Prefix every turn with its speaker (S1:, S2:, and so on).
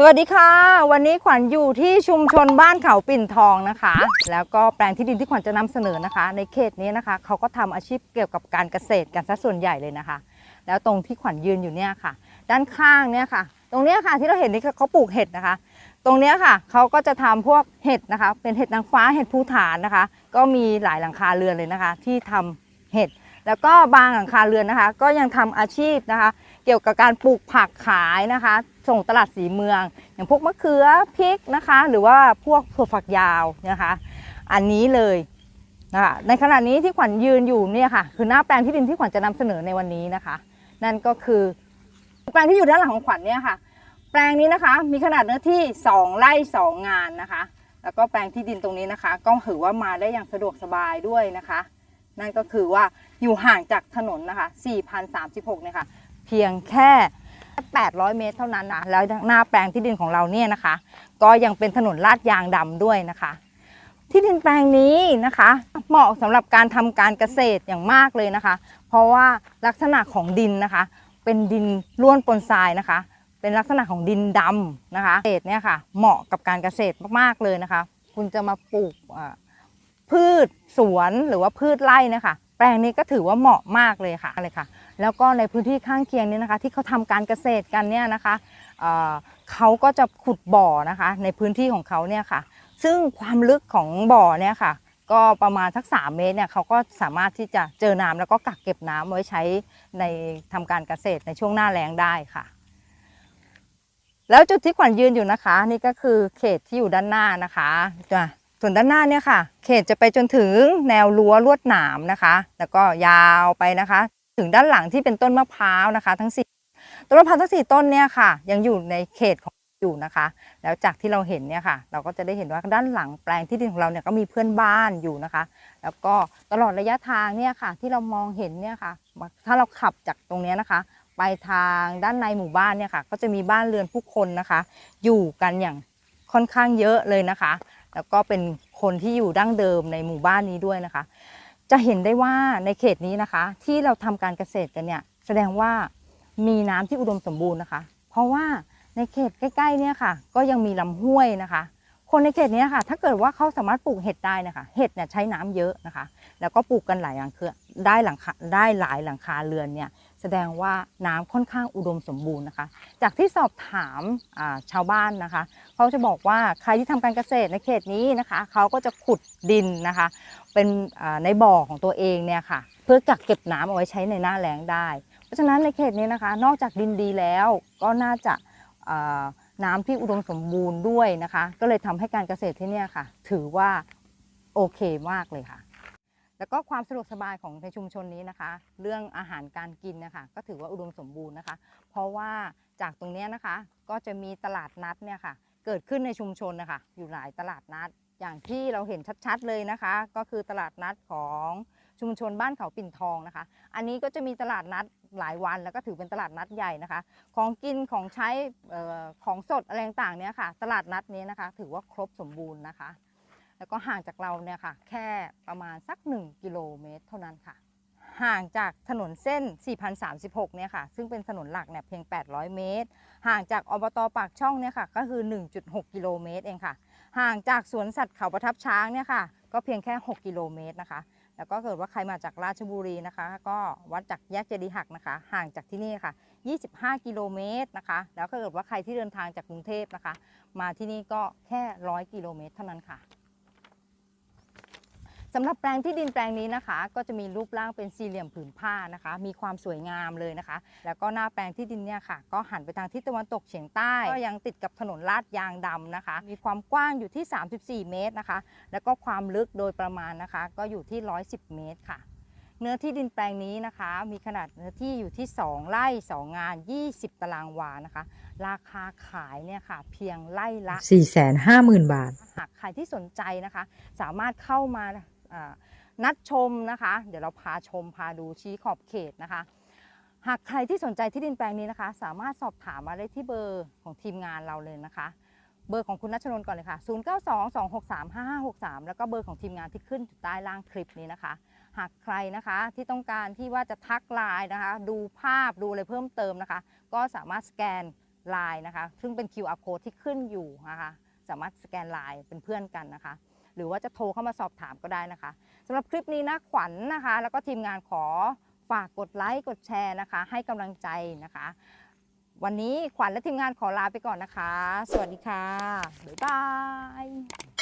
S1: สวัสดีค่ะ วันนี้ขวัญอยู่ที่ชุมชนบ้านเขาปิ่นทองนะคะ แล้วก็แปลงที่ดินที่ขวัญจะนำเสนอนะคะ ในเขตนี้นะคะ เขาก็ทำอาชีพเกี่ยวกับการเกษตรกันซะส่วนใหญ่เลยนะคะ แล้วตรงที่ขวัญยืนอยู่เนี่ยค่ะ ด้านข้างเนี่ยค่ะ ตรงเนี้ยค่ะที่เราเห็นนี่เขาปลูกเห็ดนะคะ ตรงเนี้ยค่ะเขาก็จะทำพวกเห็ดนะคะ เป็นเห็ดนางฟ้าเห็ดภูฐานนะคะ ก็มีหลายหลังคาเรือนเลยนะคะ ที่ทำเห็ดแล้วก็บางหลังคาเรือนนะคะ ก็ยังทำอาชีพนะคะ เกี่ยวกับการปลูกผักขายนะคะ ส่งตลาดสีเมือง อย่างพวกมะเขือพริกนะคะ หรือว่าพวกถั่วฝักยาวนะคะ อันนี้เลยนะคะในขณะนี้ที่ขวัญยืนอยู่เนี่ยค่ะ คือหน้าแปลงที่ดินที่ขวัญจะนำเสนอในวันนี้นะคะ นั่นก็คือแปลงที่อยู่ด้านหลังของขวัญเนี่ยค่ะ แปลงนี้นะคะมีขนาดเนื้อที่ 2 ไร่2 งานนะคะ แล้วก็แปลงที่ดินตรงนี้นะคะ ก็ถือว่ามาได้อย่างสะดวกสบายด้วยนะคะ นั่นก็คือว่าอยู่ห่างจากถนนนะคะ 4,036เนี่ยค่ะ เพียงแค่ 800 เมตรเท่านั้นนะแล้วหน้าแปลงที่ดินของเราเนี่ยนะคะ ก็ยังเป็นถนนลาดยางดำด้วยนะคะ ที่ดินแปลงนี้นะคะ เหมาะสำหรับการทำการเกษตรอย่างมากเลยนะคะ เพราะว่าลักษณะของดินนะคะ เป็นดินร่วนปนทรายนะคะ เป็นลักษณะของดินดำนะคะเกษตรเนี่ยค่ะ เหมาะกับการเกษตรมากๆเลยนะคะ คุณจะมาปลูกพืชสวนหรือว่าพืชไร่นะคะ แปลงนี้ก็ถือว่าเหมาะมากเลยค่ะเลยค่ะ แล้วก็ในพื้นที่ข้างเคียงนี้นะคะ ที่เขาทำการเกษตรกันเนี่ยนะคะเเขาก็จะขุดบ่อนะคะ ในพื้นที่ของเขาเนี่ยค่ะ ซึ่งความลึกของบ่อเนี่ยค่ะ ก็ประมาณสัก 3 เมตรเนี่ยเขาก็สามารถที่จะเจอน้ำแล้วก็กักเก็บน้ำไว้ใช้ในทำการเกษตรในช่วงหน้าแล้งได้ค่ะ แล้วจุดที่ขวัญยืนอยู่นะคะ นี่ก็คือเขตที่อยู่ด้านหน้านะคะจ้ะ ส่วนด้านหน้าเนี่ยค่ะ เขตจะไปจนถึงแนวรั้วลวดหนามนะคะ แล้วก็ยาวไปนะคะ ถึงด้านหลังที่เป็นต้นมะพร้าวนะคะ ทั้งสี่ต้นมะพร้าวทั้งสี่ต้นเนี่ยค่ะ ยังอยู่ในเขตของอยู่นะคะ แล้วจากที่เราเห็นเนี่ยค่ะ เราก็จะได้เห็นว่าด้านหลังแปลงที่ดินของเราเนี่ยก็มีเพื่อนบ้านอยู่นะคะ แล้วก็ตลอดระยะทางเนี่ยค่ะ ที่เรามองเห็นเนี่ยค่ะ ถ้าเราขับจากตรงเนี้ยนะคะ ไปทางด้านในหมู่บ้านเนี่ยค่ะ ก็จะมีบ้านเรือนผู้คนนะคะ อยู่กันอย่างค่อนข้างเยอะเลยนะคะ แล้วก็เป็นคนที่อยู่ดั้งเดิมในหมู่บ้านนี้ด้วยนะคะ จะเห็นได้ว่าในเขตนี้นะคะ ที่เราทำการเกษตรกันเนี่ยแสดงว่ามีน้ำที่อุดมสมบูรณ์นะคะ เพราะว่าในเขตใกล้ๆเนี่ยค่ะ ก็ยังมีลำห้วยนะคะ คนในเขตนี้ค่ะ ถ้าเกิดว่าเขาสามารถปลูกเห็ดได้นะคะ เห็ดเนี่ยใช้น้ำเยอะนะคะ แล้วก็ปลูกกันหลายหลังคือได้หลังคาได้หลายหลังคาเรือนเนี่ยแสดงว่าน้ำค่อนข้างอุดมสมบูรณ์นะคะ จากที่สอบถามาชาวบ้านนะคะเขาจะบอกว่าใครที่ทำการเกษตรในเขตนี้นะคะเขาก็จะขุดดินนะคะ เป็นในบ่อของตัวเองเนี่ยค่ะ เพื่อกักเก็บน้ำเอาไว้ใช้ในหน้าแล้งได้ เพราะฉะนั้นในเขตนี้นะคะ นอกจากดินดีแล้วก็น่าจะ น้ำที่อุดมสมบูรณ์ด้วยนะคะ ก็เลยทำให้การเกษตรที่นี่ค่ะ ถือว่าโอเคมากเลยค่ะ แล้วก็ความสะดวกสบายของในชุมชนนี้นะคะ เรื่องอาหารการกินนะคะก็ถือว่าอุดมสมบูรณ์นะคะ เพราะว่าจากตรงนี้นะคะก็จะมีตลาดนัดเนี่ยค่ะ เกิดขึ้นในชุมชนนะคะอยู่หลายตลาดนัด อย่างที่เราเห็นชัดๆเลยนะคะ ก็คือตลาดนัดของชุมชนบ้านเขาปิ่นทองนะคะ อันนี้ก็จะมีตลาดนัด หลายวันแล้วก็ถือเป็นตลาดนัดใหญ่นะคะ ของกินของใช้ของสดอะไรต่างๆเนี่ยค่ะ ตลาดนัดนี้นะคะ ถือว่าครบสมบูรณ์นะคะ แล้วก็ห่างจากเราเนี่ยค่ะ แค่ประมาณสัก 1 กิโลเมตร เท่านั้นค่ะ ห่างจากถนนเส้น 4036 เนี่ยค่ะ ซึ่งเป็นถนนหลักเนี่ยเพียง 800 เมตร ห่างจากอบตปากช่องเนี่ยค่ะ ก็คือ 1.6 กิโลเมตรเองค่ะ ห่างจากสวนสัตว์เขาประทับช้างเนี่ยค่ะ ก็เพียงแค่ 6 กิโลเมตรนะคะ แล้วก็เกิดว่าใครมาจากราชบุรีนะคะ ก็วัดจากแยกเจดีหักนะคะ ห่างจากที่นี่ค่ะ 25 กิโลเมตรนะคะ แล้วก็เกิดว่าใครที่เดินทางจากกรุงเทพนะคะ มาที่นี่ก็แค่ 100 กิโลเมตรเท่านั้นค่ะ สำหรับแปลงที่ดินแปลงนี้นะคะ ก็จะมีรูปร่างเป็นสี่เหลี่ยมผืนผ้านะคะ มีความสวยงามเลยนะคะ แล้วก็หน้าแปลงที่ดินเนี่ยค่ะ ก็หันไปทางทิศตะวันตกเฉียงใต้ ก็ยังติดกับถนนลาดยางดำนะคะ มีความกว้างอยู่ที่ 34 เมตรนะคะ แล้วก็ความลึกโดยประมาณนะคะ ก็อยู่ที่ 110 เมตรค่ะเนื้อที่ดินแปลงนี้นะคะ มีขนาดเนื้อที่อยู่ที่ 2 ไร่ 2 งาน 20 ตารางวานะคะ ราคาขายเนี่ยค่ะ เพียงไร่ละ
S2: 450,000 บาท
S1: หากใครที่สนใจนะคะ สามารถเข้ามาอ่า นัดชมนะคะ เดี๋ยวเราพาชมพาดูชี้ขอบเขตนะคะ หากใครที่สนใจที่ดินแปลงนี้นะคะ สามารถสอบถามมาได้ที่เบอร์ของทีมงานเราเลยนะคะ เบอร์ของคุณนัชนน์ก่อนเลยค่ะ 0922635563 แล้วก็เบอร์ของทีมงานที่ขึ้นอยู่ใต้ล่างคลิปนี้นะคะ หากใครนะคะที่ต้องการที่ว่าจะทักไลน์นะคะ ดูภาพดูอะไรเพิ่มเติมนะคะ ก็สามารถสแกนไลน์นะคะ ซึ่งเป็น QR code ที่ขึ้นอยู่นะคะ สามารถสแกนไลน์เป็นเพื่อนกันนะคะ หรือว่าจะโทรเข้ามาสอบถามก็ได้นะคะสำหรับคลิปนี้นะขวัญนะคะ แล้วก็ทีมงานขอฝากกดไลค์กดแชร์นะคะ ให้กำลังใจนะคะ วันนี้ขวัญและทีมงานขอลาไปก่อนนะคะ สวัสดีค่ะบ๊ายบาย